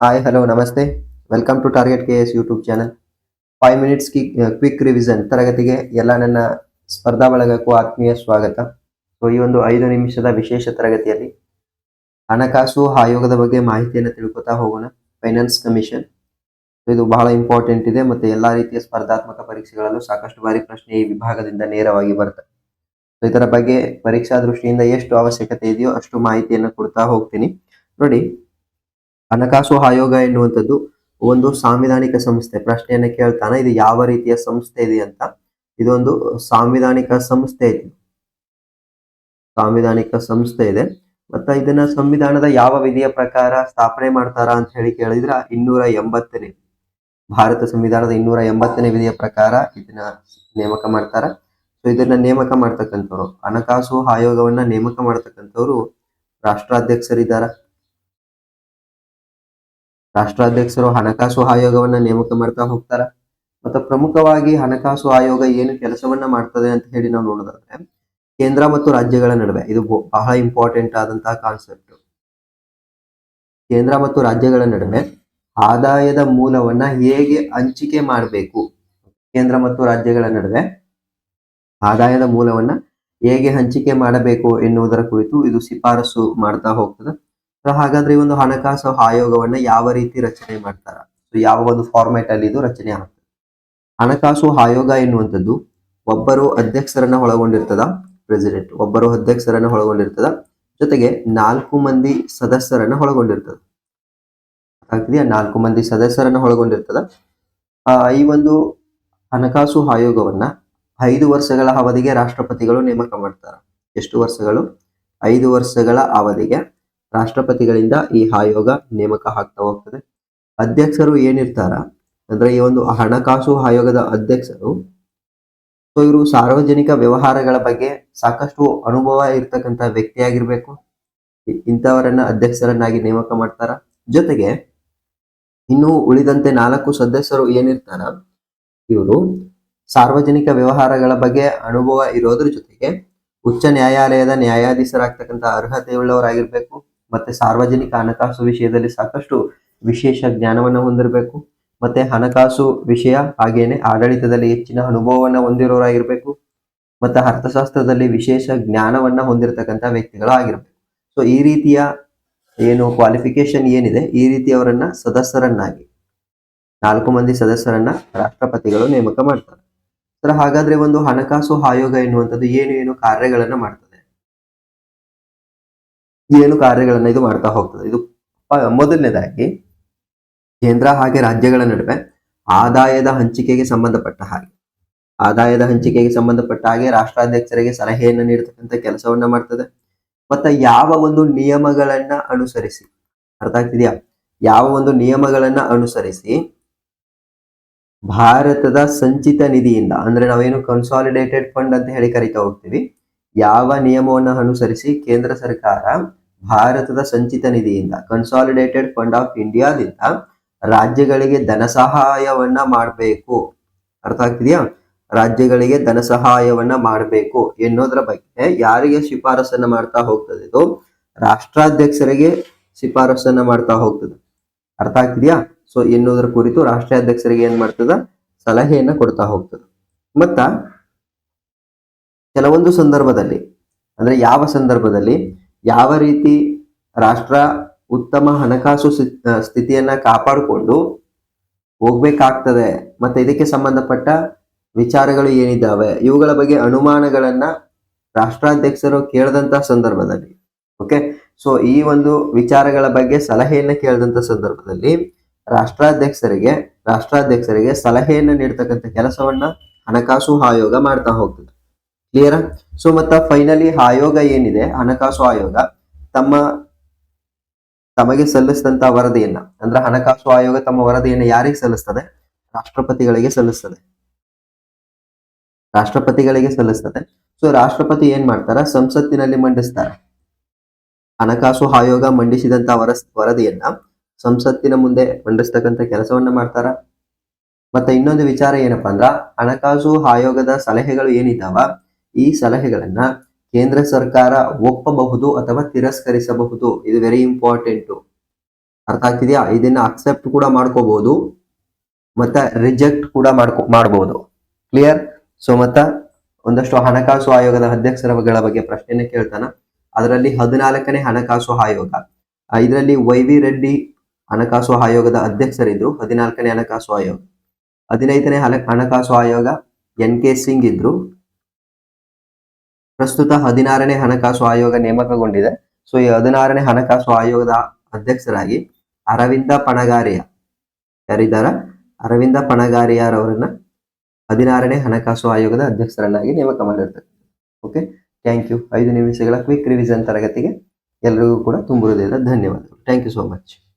Hi hello ನಮಸ್ತೆ welcome to target K S YouTube channel five minutes Ki quick revision ತರಗತಿಗೆ ಎಲ್ಲ ನನ್ನ ಸ್ಪರ್ಧಾ ಬಳಗಕ್ಕೂ ಆತ್ಮೀಯ ಸ್ವಾಗತ. ಸೊ ಈ ಒಂದು ಐದು ನಿಮಿಷದ ವಿಶೇಷ ತರಗತಿಯಲ್ಲಿ ಹಣಕಾಸು ಆಯೋಗದ ಬಗ್ಗೆ ಮಾಹಿತಿಯನ್ನು ತಿಳ್ಕೊತಾ ಹೋಗೋಣ. ಫೈನಾನ್ಸ್ ಕಮಿಷನ್ ಇದು ಬಹಳ ಇಂಪಾರ್ಟೆಂಟ್ ಇದೆ ಮತ್ತೆ ಎಲ್ಲಾ ರೀತಿಯ ಸ್ಪರ್ಧಾತ್ಮಕ ಪರೀಕ್ಷೆಗಳಲ್ಲೂ ಸಾಕಷ್ಟು ಬಾರಿ ಪ್ರಶ್ನೆ ಈ ವಿಭಾಗದಿಂದ ನೇರವಾಗಿ ಬರುತ್ತೆ. ಸೊ ಇದರ ಬಗ್ಗೆ ಪರೀಕ್ಷಾ ದೃಷ್ಟಿಯಿಂದ ಎಷ್ಟು ಅವಶ್ಯಕತೆ ಇದೆಯೋ ಅಷ್ಟು ಮಾಹಿತಿಯನ್ನು ಕೊಡ್ತಾ ಹೋಗ್ತೀನಿ. ನೋಡಿ ಹಣಕಾಸು ಆಯೋಗ ಎನ್ನುವಂಥದ್ದು ಒಂದು ಸಾಂವಿಧಾನಿಕ ಸಂಸ್ಥೆ. ಪ್ರಶ್ನೆಯನ್ನ ಕೇಳ್ತಾನೆ, ಇದು ಯಾವ ರೀತಿಯ ಸಂಸ್ಥೆ ಇದೆ ಅಂತ. ಇದೊಂದು ಸಾಂವಿಧಾನಿಕ ಸಂಸ್ಥೆ ಇದೆ. ಸಾಂವಿಧಾನಿಕ ಸಂಸ್ಥೆ ಇದೆ. ಮತ್ತ ಇದನ್ನ ಸಂವಿಧಾನದ ಯಾವ ವಿಧಿಯ ಪ್ರಕಾರ ಸ್ಥಾಪನೆ ಮಾಡ್ತಾರ ಅಂತ ಹೇಳಿ ಕೇಳಿದ್ರ ಇನ್ನೂರ ಎಂಬತ್ತನೇ. ಭಾರತ ಸಂವಿಧಾನದ ಇನ್ನೂರ ಎಂಬತ್ತನೇ ವಿಧಿಯ ಪ್ರಕಾರ ಇದನ್ನ ನೇಮಕ ಮಾಡ್ತಾರ. ಸೊ ಇದನ್ನ ನೇಮಕ ಮಾಡ್ತಕ್ಕಂಥವ್ರು, ಹಣಕಾಸು ಆಯೋಗವನ್ನ ನೇಮಕ ಮಾಡ್ತಕ್ಕಂಥವ್ರು ರಾಷ್ಟ್ರಾಧ್ಯಕ್ಷರಿದ್ದಾರ? ರಾಷ್ಟ್ರಾಧ್ಯಕ್ಷರು ಹಣಕಾಸು ಆಯೋಗವನ್ನ ನೇಮಕ ಮಾಡ್ತಾ ಹೋಗ್ತಾರ. ಮತ್ತು ಪ್ರಮುಖವಾಗಿ ಹಣಕಾಸು ಆಯೋಗ ಏನು ಕೆಲಸವನ್ನ ಮಾಡ್ತದೆ ಅಂತ ಹೇಳಿ ನಾವು ನೋಡೋದಾದ್ರೆ, ಕೇಂದ್ರ ಮತ್ತು ರಾಜ್ಯಗಳ ನಡುವೆ ಇದು ಬಹಳ ಇಂಪಾರ್ಟೆಂಟ್ ಆದಂತಹ ಕಾನ್ಸೆಪ್ಟ್ ಕೇಂದ್ರ ಮತ್ತು ರಾಜ್ಯಗಳ ನಡುವೆ ಆದಾಯದ ಮೂಲವನ್ನ ಹೇಗೆ ಹಂಚಿಕೆ ಮಾಡಬೇಕು? ಕೇಂದ್ರ ಮತ್ತು ರಾಜ್ಯಗಳ ನಡುವೆ ಆದಾಯದ ಮೂಲವನ್ನ ಹೇಗೆ ಹಂಚಿಕೆ ಮಾಡಬೇಕು ಎನ್ನುವುದರ ಕುರಿತು ಇದು ಶಿಫಾರಸು ಮಾಡ್ತಾ ಹೋಗ್ತದೆ. ಸೊ ಹಾಗಾದ್ರೆ ಈ ಒಂದು ಹಣಕಾಸು ಆಯೋಗವನ್ನ ಯಾವ ರೀತಿ ರಚನೆ ಮಾಡ್ತಾರ? ಸೊ ಯಾವ ಒಂದು ಫಾರ್ಮ್ಯಾಟ್ ಅಲ್ಲಿ ಇದು ರಚನೆ ಆಗ್ತದೆ ಹಣಕಾಸು ಆಯೋಗ ಎನ್ನುವಂಥದ್ದು ಒಬ್ಬರು ಅಧ್ಯಕ್ಷರನ್ನ ಒಳಗೊಂಡಿರ್ತದ ಪ್ರೆಸಿಡೆಂಟ್ ಒಬ್ಬರು ಅಧ್ಯಕ್ಷರನ್ನ ಒಳಗೊಂಡಿರ್ತದ ಜೊತೆಗೆ ನಾಲ್ಕು ಮಂದಿ ಸದಸ್ಯರನ್ನ ಒಳಗೊಂಡಿರ್ತದ. ಆಗ್ತಿದೆಯಾ? ನಾಲ್ಕು ಮಂದಿ ಸದಸ್ಯರನ್ನ ಒಳಗೊಂಡಿರ್ತದ. ಆ, ಈ ಒಂದು ಹಣಕಾಸು ಆಯೋಗವನ್ನ ಐದು ವರ್ಷಗಳ ಅವಧಿಗೆ ರಾಷ್ಟ್ರಪತಿಗಳು ನೇಮಕ ಮಾಡ್ತಾರೆ. ಎಷ್ಟು ವರ್ಷಗಳು? ಐದು ವರ್ಷಗಳ ಅವಧಿಗೆ ರಾಷ್ಟ್ರಪತಿಗಳಿಂದ ಈ ಆಯೋಗ ನೇಮಕ ಆಗ್ತಾ ಹೋಗ್ತದೆ. ಅಧ್ಯಕ್ಷರು ಏನಿರ್ತಾರ? ಅಂದ್ರೆ ಈ ಒಂದು ಹಣಕಾಸು ಆಯೋಗದ ಅಧ್ಯಕ್ಷರು. ಸೊ, ಇವರು ಸಾರ್ವಜನಿಕ ವ್ಯವಹಾರಗಳ ಬಗ್ಗೆ ಸಾಕಷ್ಟು ಅನುಭವ ಇರ್ತಕ್ಕಂಥ ವ್ಯಕ್ತಿಯಾಗಿರ್ಬೇಕು. ಇಂಥವರನ್ನ ಅಧ್ಯಕ್ಷರನ್ನಾಗಿ ನೇಮಕ ಮಾಡ್ತಾರ. ಜೊತೆಗೆ ಇನ್ನು ಉಳಿದಂತೆ ನಾಲ್ಕು ಸದಸ್ಯರು ಏನಿರ್ತಾರ? ಇವರು ಸಾರ್ವಜನಿಕ ವ್ಯವಹಾರಗಳ ಬಗ್ಗೆ ಅನುಭವ ಇರೋದ್ರ ಜೊತೆಗೆ ಉಚ್ಚ ನ್ಯಾಯಾಲಯದ ನ್ಯಾಯಾಧೀಶರಾಗ್ತಕ್ಕಂಥ ಅರ್ಹತೆಯುಳ್ಳವರಾಗಿರ್ಬೇಕು. ಮತ್ತೆ ಸಾರ್ವಜನಿಕ ಹಣಕಾಸು ವಿಷಯದಲ್ಲಿ ಸಾಕಷ್ಟು ವಿಶೇಷ ಜ್ಞಾನವನ್ನ ಹೊಂದಿರಬೇಕು. ಮತ್ತೆ ಹಣಕಾಸು ವಿಷಯ ಹಾಗೇನೆ ಆಡಳಿತದಲ್ಲಿ ಹೆಚ್ಚಿನ ಅನುಭವವನ್ನು ಹೊಂದಿರೋರಾಗಿರ್ಬೇಕು. ಮತ್ತೆ ಅರ್ಥಶಾಸ್ತ್ರದಲ್ಲಿ ವಿಶೇಷ ಜ್ಞಾನವನ್ನ ಹೊಂದಿರತಕ್ಕಂಥ ವ್ಯಕ್ತಿಗಳು ಆಗಿರ್ಬೇಕು. ಸೊ ಈ ರೀತಿಯ ಏನು ಕ್ವಾಲಿಫಿಕೇಶನ್ ಏನಿದೆ, ಈ ರೀತಿಯವರನ್ನ ಸದಸ್ಯರನ್ನಾಗಿ, ನಾಲ್ಕು ಮಂದಿ ಸದಸ್ಯರನ್ನ ರಾಷ್ಟ್ರಪತಿಗಳು ನೇಮಕ ಮಾಡ್ತಾರೆ. ಸರ್, ಹಾಗಾದ್ರೆ ಒಂದು ಹಣಕಾಸು ಆಯೋಗ ಎನ್ನುವಂಥದ್ದು ಏನು ಏನು ಕಾರ್ಯಗಳನ್ನ ಮಾಡ್ತದೆ? ಏನು ಕಾರ್ಯಗಳನ್ನು ಇದು ಮಾಡ್ತಾ ಹೋಗ್ತದೆ. ಇದು ಮೊದಲನೇದಾಗಿ ಕೇಂದ್ರ ಹಾಗೆ ರಾಜ್ಯಗಳ ನಡುವೆ ಆದಾಯದ ಹಂಚಿಕೆಗೆ ಸಂಬಂಧಪಟ್ಟ ಹಾಗೆ. ಆದಾಯದ ಹಂಚಿಕೆಗೆ ಸಂಬಂಧಪಟ್ಟ ಹಾಗೆ ರಾಷ್ಟ್ರಾಧ್ಯಕ್ಷರಿಗೆ ಸಲಹೆಯನ್ನು ನೀಡತಕ್ಕಂಥ ಕೆಲಸವನ್ನ ಮಾಡ್ತದೆ. ಮತ್ತೆ ಯಾವ ಒಂದು ನಿಯಮಗಳನ್ನ ಅನುಸರಿಸಿ, ಅರ್ಥ ಆಗ್ತಿದೆಯಾ? ಯಾವ ಒಂದು ನಿಯಮಗಳನ್ನ ಅನುಸರಿಸಿ ಭಾರತದ ಸಂಚಿತ ನಿಧಿಯಿಂದ, ಅಂದ್ರೆ ನಾವೇನು ಕನ್ಸಾಲಿಡೇಟೆಡ್ ಫಂಡ್ ಅಂತ ಹೇಳಿ ಕರಿತಾ ಹೋಗ್ತೀವಿ. ಯಾವ ನಿಯಮವನ್ನು ಅನುಸರಿಸಿ ಕೇಂದ್ರ ಸರ್ಕಾರ ಭಾರತದ ಸಂಚಿತ ನಿಧಿಯಿಂದ ಕನ್ಸಾಲಿಡೇಟೆಡ್ ಫಂಡ್ ಆಫ್ ಇಂಡಿಯಾದಿಂದ ರಾಜ್ಯಗಳಿಗೆ ಧನ ಸಹಾಯವನ್ನ ಮಾಡಬೇಕು. ಅರ್ಥ ಆಗ್ತಿದೆಯಾ? ರಾಜ್ಯಗಳಿಗೆ ಧನ ಸಹಾಯವನ್ನ ಮಾಡಬೇಕು ಎನ್ನೋದ್ರ ಬಗ್ಗೆ ಯಾರಿಗೆ ಶಿಫಾರಸನ್ನ ಮಾಡ್ತಾ ಹೋಗ್ತದೆ ಇದು? ರಾಷ್ಟ್ರಾಧ್ಯಕ್ಷರಿಗೆ ಶಿಫಾರಸನ್ನ ಮಾಡ್ತಾ ಹೋಗ್ತದೆ. ಅರ್ಥ ಆಗ್ತಿದೆಯಾ? ಸೊ ಎನ್ನುವುದರ ಕುರಿತು ರಾಷ್ಟ್ರಾಧ್ಯಕ್ಷರಿಗೆ ಏನ್ ಮಾಡ್ತದ? ಸಲಹೆಯನ್ನ ಕೊಡ್ತಾ ಹೋಗ್ತದೆ. ಮತ್ತ ಕೆಲವೊಂದು ಸಂದರ್ಭದಲ್ಲಿ, ಅಂದ್ರೆ ಯಾವ ಸಂದರ್ಭದಲ್ಲಿ ಯಾವ ರೀತಿ ರಾಷ್ಟ್ರ ಉತ್ತಮ ಹಣಕಾಸು ಸ್ಥಿ- ಸ್ಥಿತಿಯನ್ನ ಕಾಪಾಡಿಕೊಂಡು ಹೋಗ್ಬೇಕಾಗ್ತದೆ, ಮತ್ತೆ ಇದಕ್ಕೆ ಸಂಬಂಧಪಟ್ಟ ವಿಚಾರಗಳು ಏನಿದ್ದಾವೆ, ಇವುಗಳ ಬಗ್ಗೆ ಅನುಮಾನಗಳನ್ನ ರಾಷ್ಟ್ರಾಧ್ಯಕ್ಷರು ಕೇಳದಂತ ಸಂದರ್ಭದಲ್ಲಿ, ಓಕೆ? ಸೊ, ಈ ಒಂದು ವಿಚಾರಗಳ ಬಗ್ಗೆ ಸಲಹೆಯನ್ನ ಕೇಳದಂತ ಸಂದರ್ಭದಲ್ಲಿ ರಾಷ್ಟ್ರಾಧ್ಯಕ್ಷರಿಗೆ ರಾಷ್ಟ್ರಾಧ್ಯಕ್ಷರಿಗೆ ಸಲಹೆಯನ್ನ ನೀಡ್ತಕ್ಕಂಥ ಕೆಲಸವನ್ನ ಹಣಕಾಸು ಆಯೋಗ ಮಾಡ್ತಾ ಹೋಗ್ತದೆ. ಕ್ಲಿಯರ್ ಸೊ ಮತ್ತ ಫೈನಲಿ ಆಯೋಗ ಏನಿದೆ? ಹಣಕಾಸು ಆಯೋಗ. ತಮ್ಮ, ತಮಗೆ ಸಲ್ಲಿಸಿದಂತ ವರದಿಯನ್ನ, ಅಂದ್ರೆ ಹಣಕಾಸು ಆಯೋಗ ತಮ್ಮ ವರದಿಯನ್ನ ಯಾರಿಗೆ ಸಲ್ಲಿಸ್ತದೆ? ರಾಷ್ಟ್ರಪತಿಗಳಿಗೆ ಸಲ್ಲಿಸ್ತದೆ. ರಾಷ್ಟ್ರಪತಿಗಳಿಗೆ ಸಲ್ಲಿಸ್ತದೆ. ಸೊ ರಾಷ್ಟ್ರಪತಿ ಏನ್ ಮಾಡ್ತಾರ? ಸಂಸತ್ತಿನಲ್ಲಿ ಮಂಡಿಸ್ತಾರೆ. ಹಣಕಾಸು ಆಯೋಗ ಮಂಡಿಸಿದಂತ ವರ, ವರದಿಯನ್ನ ಸಂಸತ್ತಿನ ಮುಂದೆ ಮಂಡಿಸ್ತಕ್ಕಂಥ ಕೆಲಸವನ್ನ ಮಾಡ್ತಾರ. ಮತ್ತೆ ಇನ್ನೊಂದು ವಿಚಾರ ಏನಪ್ಪಾ ಅಂದ್ರ, ಹಣಕಾಸು ಆಯೋಗದ ಸಲಹೆಗಳು ಏನಿದಾವ ಈ ಸಲಹೆಗಳನ್ನ ಕೇಂದ್ರ ಸರ್ಕಾರ ಒಪ್ಪಬಹುದು ಅಥವಾ ತಿರಸ್ಕರಿಸಬಹುದು. ಇದು ವೆರಿ ಇಂಪಾರ್ಟೆಂಟ್ ಅರ್ಥ ಆಗ್ತಿದೆಯಾ? ಇದನ್ನ ಅಕ್ಸೆಪ್ಟ್ ಕೂಡ ಮಾಡ್ಕೋಬಹುದು, ಮತ್ತೆ ರಿಜೆಕ್ಟ್ ಕೂಡ ಮಾಡ್ಕೊ ಮಾಡಬಹುದು ಕ್ಲಿಯರ್ ಸೊ ಮತ್ತ ಒಂದಷ್ಟು ಹಣಕಾಸು ಆಯೋಗದ ಅಧ್ಯಕ್ಷರಗಳ ಬಗ್ಗೆ ಪ್ರಶ್ನೆಯನ್ನು ಕೇಳ್ತಾನ. ಅದರಲ್ಲಿ ಹದಿನಾಲ್ಕನೇ ಹಣಕಾಸು ಆಯೋಗ. ಇದರಲ್ಲಿ ವೈ ವಿ ರೆಡ್ಡಿ ಹಣಕಾಸು ಆಯೋಗದ ಅಧ್ಯಕ್ಷರಿದ್ರು, ಹದಿನಾಲ್ಕನೇ ಹಣಕಾಸು ಆಯೋಗ. ಹದಿನೈದನೇ ಹಣ ಹಣಕಾಸು ಆಯೋಗ ಎನ್ ಕೆ ಸಿಂಗ್ ಇದ್ರು. ಪ್ರಸ್ತುತ ಹದಿನಾರನೇ ಹಣಕಾಸು ಆಯೋಗ ನೇಮಕಗೊಂಡಿದೆ. ಸೊ, ಈ ಹದಿನಾರನೇ ಹಣಕಾಸು ಆಯೋಗದ ಅಧ್ಯಕ್ಷರಾಗಿ ಅರವಿಂದ ಪಣಗಾರಿಯ. ಯಾರಿದ್ದಾರ? ಅರವಿಂದ ಪಣಗಾರಿಯಾರವರನ್ನ ಹದಿನಾರನೇ ಹಣಕಾಸು ಆಯೋಗದ ಅಧ್ಯಕ್ಷರನ್ನಾಗಿ ನೇಮಕ ಮಾಡಿರ್ತಾರೆ. ಓಕೆ ಥ್ಯಾಂಕ್ ಯು ಐದು ನಿಮಿಷಗಳ ಕ್ವಿಕ್ ರಿವಿಷನ್ ತರಗತಿಗೆ ಎಲ್ಲರಿಗೂ ಕೂಡ ತುಂಬ ಹೃದಯದ ಧನ್ಯವಾದಗಳು. Thank you so much